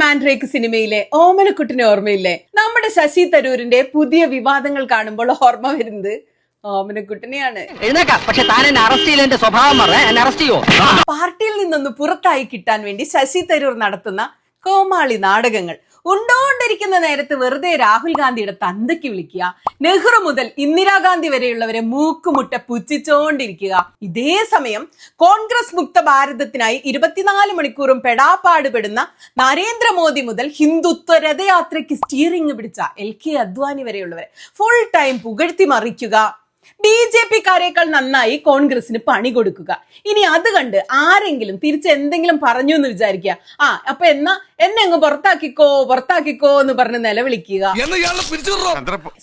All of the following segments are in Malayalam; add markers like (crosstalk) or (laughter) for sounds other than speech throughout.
മാൻഡ്രേക്ക് സിനിമയിലെ ഓമനക്കുട്ടിനെ ഓർമ്മയില്ലേ? നമ്മുടെ ശശി തരൂരിന്റെ പുതിയ വിവാദങ്ങൾ കാണുമ്പോൾ ഓർമ്മ വരുന്നത് ഓമനക്കുട്ടിനെയാണ്. പാർട്ടിയിൽ നിന്നൊന്ന് പുറത്തായി കിട്ടാൻ വേണ്ടി ശശി തരൂർ നടത്തുന്ന കോമാളി നാടകങ്ങൾ. ഉണ്ടോണ്ടിരിക്കുന്ന നേരത്ത് വെറുതെ രാഹുൽ ഗാന്ധിയുടെ തന്തയ്ക്ക് വിളിക്കുക. നെഹ്റു മുതൽ ഇന്ദിരാഗാന്ധി വരെയുള്ളവരെ മൂക്കുമുട്ട പുച്ഛിച്ചോണ്ടിരിക്കുക. ഇതേ സമയം കോൺഗ്രസ് മുക്ത ഭാരതത്തിനായി ഇരുപത്തിനാല് മണിക്കൂറും പെടാപ്പാടുപെടുന്ന നരേന്ദ്രമോദി മുതൽ ഹിന്ദുത്വ രഥയാത്രയ്ക്ക് സ്റ്റിയറിംഗ് പിടിച്ച എൽ കെ അദ്വാനി വരെയുള്ളവരെ ഫുൾ ടൈം പുകഴ്ത്തി മറിക്കുക. ബി ജെ പിക്കാരേക്കാൾ നന്നായി കോൺഗ്രസിന് പണി കൊടുക്കുക. ഇനി അത് കണ്ട് ആരെങ്കിലും തിരിച്ച് എന്തെങ്കിലും പറഞ്ഞു എന്ന് വിചാരിക്കുക. ആ അപ്പൊ എന്നാ എന്നെ അങ്ങ് പുറത്താക്കിക്കോ പുറത്താക്കിക്കോ എന്ന് പറഞ്ഞ് നിലവിളിക്കുക. എന്ന് ഇയാളെ പിടിച്ചു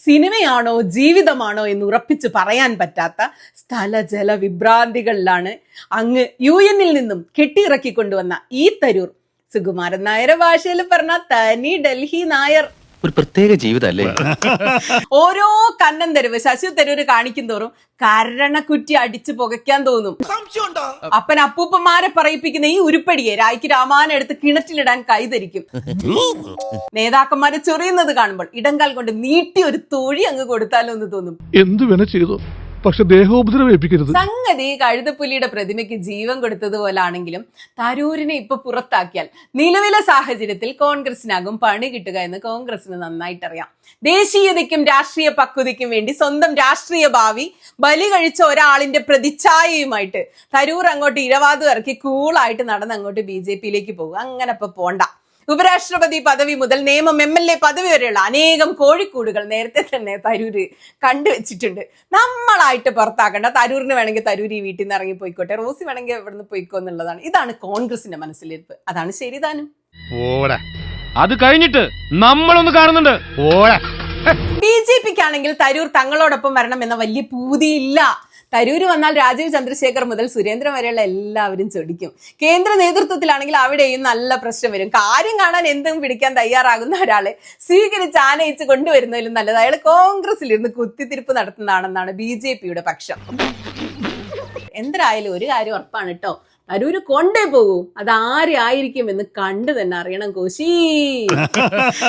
സിനിമയാണോ ജീവിതമാണോ എന്ന് ഉറപ്പിച്ച് പറയാൻ പറ്റാത്ത സ്ഥല ജല വിഭ്രാന്തികളിലാണ് അങ്ങ് യു എന്നിൽ നിന്നും കെട്ടിയിറക്കി കൊണ്ടുവന്ന ഈ തരൂർ. സുകുമാരൻ നായരെ ഭാഷയിൽ പറഞ്ഞ തനി ഡൽഹി നായർ. ഒരു പ്രത്യേക ജീവിതല്ലേ? ഓരോ കണ്ണൻ തരവ് ശശി തരൂര് കാണിക്കും തോറും കരണക്കുറ്റി അടിച്ച് പുകയ്ക്കാൻ തോന്നും. അപ്പൻ അപ്പൂപ്പന്മാരെ പറയിപ്പിക്കുന്ന ഈ ഉരുപ്പടിയെ രായ്ക്ക് രാമായണം എടുത്ത് കിണറ്റിലിടാൻ കൈതരിക്കും നേതാക്കന്മാരെ ചൊറിയുന്നത് കാണുമ്പോൾ ഇടങ്കാൽ കൊണ്ട് നീട്ടി ഒരു തൊഴി അങ്ങ് കൊടുത്താലോ എന്ന് തോന്നും. എന്ത് ചെയ്തു? പക്ഷെ ദേഹോപദ്രവേൽപ്പിക്കരുത് സംഗതി കഴുതപ്പുലിയുടെ പ്രതിമയ്ക്ക് ജീവൻ കൊടുത്തതുപോലെ ആണെങ്കിലും തരൂരിനെ ഇപ്പൊ പുറത്താക്കിയാൽ നിലവിലെ സാഹചര്യത്തിൽ കോൺഗ്രസിനാകും പണി കിട്ടുക എന്ന് കോൺഗ്രസിന് നന്നായിട്ടറിയാം. ദേശീയതയ്ക്കും രാഷ്ട്രീയ പക്വതയ്ക്കും വേണ്ടി സ്വന്തം രാഷ്ട്രീയ ഭാവി ബലി കഴിച്ച ഒരാളിന്റെ പ്രതിച്ഛായയുമായിട്ട് തരൂർ അങ്ങോട്ട് ഇരവാദം ഇറക്കി കൂളായിട്ട് നടന്ന് അങ്ങോട്ട് ബി ജെ പിയിലേക്ക് പോകും അങ്ങനെ ഇപ്പൊ പോണ്ട. ഉപരാഷ്ട്രപതി പദവി മുതൽ നിയമം എം എൽ എ പദവി വരെയുള്ള അനേകം കോഴിക്കൂടുകൾ നേരത്തെ തന്നെ തരൂര് കണ്ടുവച്ചിട്ടുണ്ട് നമ്മളായിട്ട് പുറത്താക്കണ്ട. തരൂരിന് വേണമെങ്കിൽ തരൂർ ഈ വീട്ടിൽ നിന്ന് ഇറങ്ങി പോയിക്കോട്ടെ. റോസി വേണമെങ്കിൽ ഇവിടുന്ന് പോയിക്കോ എന്നുള്ളതാണ്. ഇതാണ് കോൺഗ്രസിന്റെ മനസ്സിലിരിപ്പ്. അതാണ് ശരിതാനും അത് കഴിഞ്ഞിട്ട് നമ്മളൊന്ന് കാണുന്നുണ്ട്. ബി ജെ പിക്കാണെങ്കിൽ തരൂർ തങ്ങളോടൊപ്പം വരണം എന്ന വലിയ പൂതിയില്ല. തരൂര് വന്നാൽ രാജീവ് ചന്ദ്രശേഖർ മുതൽ സുരേന്ദ്രൻ വരെയുള്ള എല്ലാവരും ചൊടിക്കും. കേന്ദ്ര നേതൃത്വത്തിലാണെങ്കിൽ അവിടെയും നല്ല പ്രശ്നം വരും. കാര്യം കാണാൻ എന്തും പിടിക്കാൻ തയ്യാറാകുന്ന ഒരാളെ സ്വീകരിച്ച് ആനയിച്ച് കൊണ്ടുവരുന്നതിലും നല്ലത്. അയാൾ കോൺഗ്രസിലിരുന്ന് കുത്തിത്തിരിപ്പ് നടത്തുന്നതാണെന്നാണ് ബി ജെ പിയുടെ പക്ഷം. എന്തരായാലും ഒരു കാര്യം ഉറപ്പാണ് കേട്ടോ. തരൂര് കൊണ്ടേ പോകൂ. അത് ആരെ ആയിരിക്കും എന്ന് കണ്ടു തന്നെ അറിയണം കോശി. (laughs)